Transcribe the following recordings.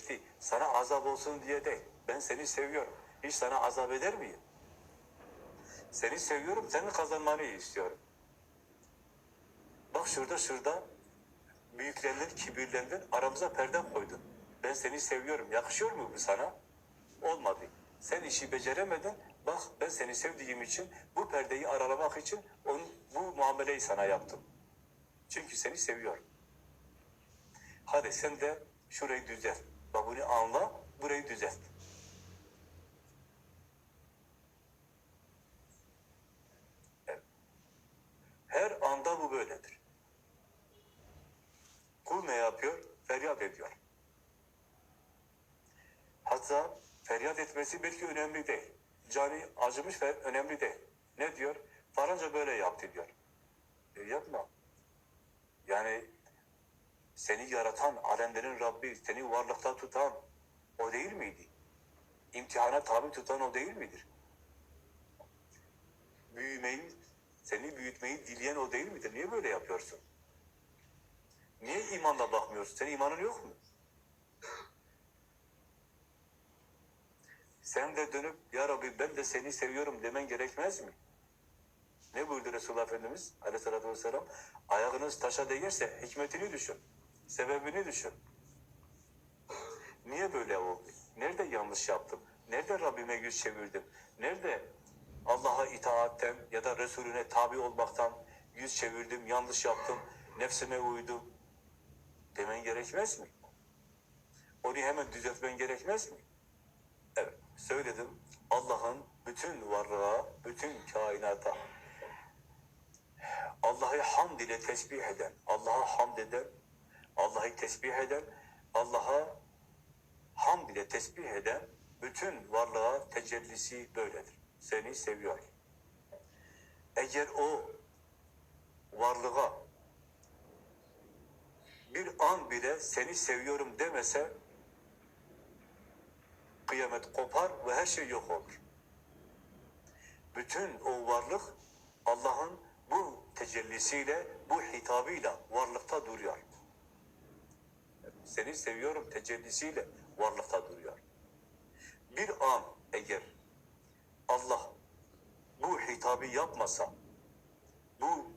çekti. Sana azap olsun diye değil. Ben seni seviyorum. Hiç sana azap eder miyim? Seni seviyorum, senin kazanmanı istiyorum. Bak şurada şurada büyüklendin, kibirlendin, aramıza perde koydun. Ben seni seviyorum, yakışıyor mu bu sana? Olmadı. Sen işi beceremedin, bak ben seni sevdiğim için, bu perdeyi aralamak için onu, bu muameleyi sana yaptım. Çünkü seni seviyorum. Hadi sen de şurayı düzelt. Bunu anla, burayı düzelt. Her anda bu böyledir. Kul ne yapıyor? Feryat ediyor. Hatta feryat etmesi belki önemli değil. Cani acımış ve önemli değil. Ne diyor? Faranca böyle yaptı diyor. E yapma. Yani seni yaratan, alemlerin Rabbi, seni varlıkta tutan o değil miydi? İmtihana tabi tutan o değil midir? Büyümeyi, seni büyütmeyi dileyen o değil midir? Niye böyle yapıyorsun? Niye imanla bakmıyorsun? Senin imanın yok mu? Sen de dönüp ya Rabbi ben de seni seviyorum demen gerekmez mi? Ne buyurdu Resulullah Efendimiz aleyhissalatü vesselam? Ayağınız taşa değirse hikmetini düşün. Sebebini düşün. Niye böyle oldu? Nerede yanlış yaptım? Nerede Rabbime yüz çevirdim? Nerede Allah'a itaatten ya da Resulüne tabi olmaktan yüz çevirdim, yanlış yaptım, nefsime uydum demen gerekmez mi? Onu hemen düzeltmen gerekmez mi? Evet, söyledim. Allah'ın bütün varlığa, bütün kainata Allah'ı hamd ile tesbih eden, Allah'a hamd eden, Allah'ı tesbih eden, Allah'a hamd ile tesbih eden bütün varlığa tecellisi böyledir. Seni seviyor. Eğer o varlığa bir an bile seni seviyorum demese kıyamet kopar ve her şey yok olur. Bütün o varlık Allah'ın bu tecellisiyle, bu hitabıyla varlıkta duruyor. Seni seviyorum tecellisiyle varlıkta duruyor. Bir an eğer Allah bu hitabı yapmasa, bu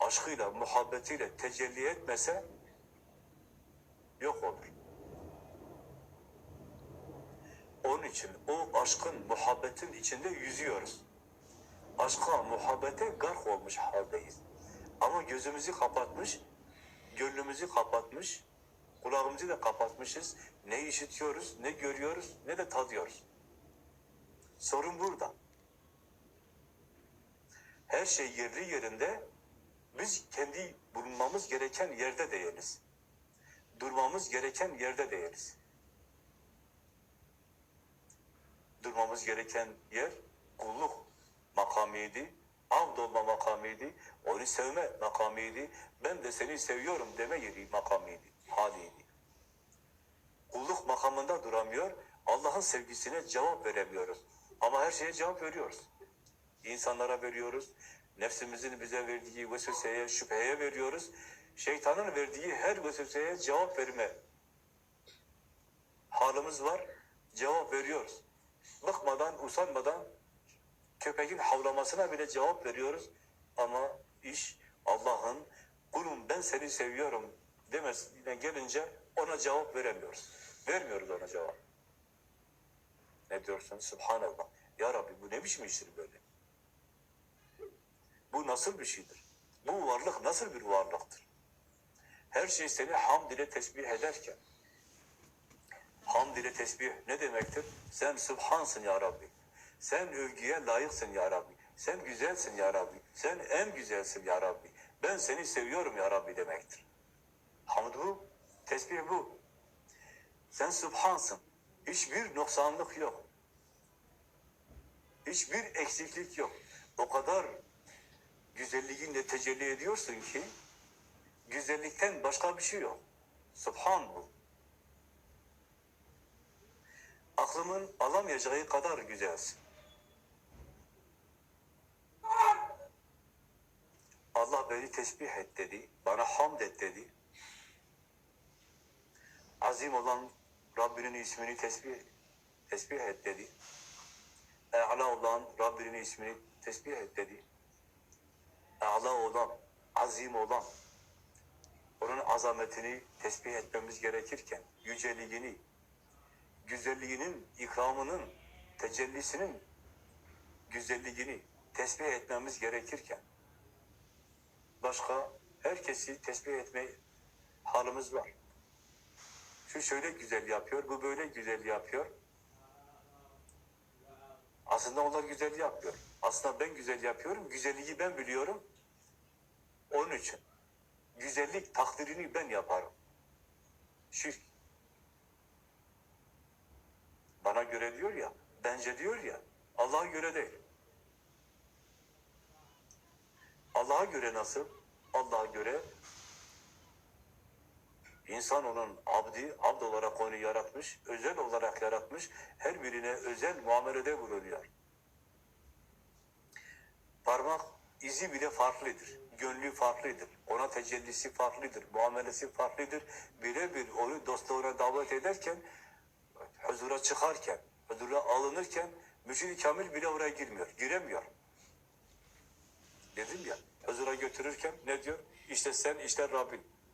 aşkıyla, muhabbetiyle tecelli etmese yok olur. Onun için o aşkın, muhabbetin içinde yüzüyoruz. Aşka, muhabbete gark olmuş haldeyiz. Ama gözümüzü kapatmış, gönlümüzü kapatmış, kulağımızı da kapatmışız. Ne işitiyoruz, ne görüyoruz, ne de tadıyoruz. Sorun burada. Her şey yerli yerinde, biz kendi bulunmamız gereken yerde değiliz. Durmamız gereken yerde değiliz. Durmamız gereken yer kulluk makamıydı, avd olma makamıydı, onu sevme makamıydı, ben de seni seviyorum deme yeri makamıydı, haliydi. Kulluk makamında duramıyor, Allah'ın sevgisine cevap veremiyoruz. Ama her şeye cevap veriyoruz. İnsanlara veriyoruz, nefsimizin bize verdiği vesveseye, şüpheye veriyoruz. Şeytanın verdiği her vesveseye cevap verme halimiz var, cevap veriyoruz. Bıkmadan, usanmadan köpeğin havlamasına bile cevap veriyoruz. Ama iş Allah'ın kulum ben seni seviyorum demesine gelince ona cevap veremiyoruz. Vermiyoruz ona cevap. Ne diyorsun? Subhanallah. Ya Rabbi bu ne biçim iştir böyle? Bu nasıl bir şeydir? Bu varlık nasıl bir varlıktır? Her şey seni hamd ile tesbih ederken hamd ile tesbih ne demektir? Sen Subhansın ya Rabbi. Sen övgüye layıksın ya Rabbi. Sen güzelsin ya Rabbi. Sen en güzelsin ya Rabbi. Ben seni seviyorum ya Rabbi demektir. Hamd bu, tesbih bu. Sen Subhansın. Hiçbir noksanlık yok. Hiçbir eksiklik yok. O kadar güzelliğinle tecelli ediyorsun ki güzellikten başka bir şey yok. Subhan bu. Aklımın alamayacağı kadar güzelsin. Allah beni tesbih et dedi, bana hamd et dedi. azim olan Rabbinin ismini tesbih, tesbih et dedi. E'la olan Rabbinin ismini tesbih et dedi. E'la olan, azim olan, onun azametini tesbih etmemiz gerekirken, yüceliğini, güzelliğinin, ikramının, tecellisinin güzelliğini tesbih etmemiz gerekirken, başka herkesi tesbih etme halimiz var. Şu şöyle güzel yapıyor, bu böyle güzel yapıyor. Aslında onlar güzel yapıyor. Aslında ben güzel yapıyorum, güzelliği ben biliyorum. Onun için güzellik takdirini ben yaparım. Şirk. Bana göre diyor ya, bence diyor ya, Allah'a göre değil. Allah'a göre nasıl? Allah'a göre insan onun abdi, abd olarak onu yaratmış, özel olarak yaratmış, her birine özel muamelede bulunuyor. Parmak izi bile farklıdır. Gönlü farklıdır. Ona tecellisi farklıdır. Muamelesi farklıdır. Birebir onu dostluğuna davet ederken, huzura çıkarken, huzura alınırken, müşid kamil bile oraya girmiyor. Giremiyor. Dedim ya, huzura götürürken ne diyor? İşte sen, işte Rabbin.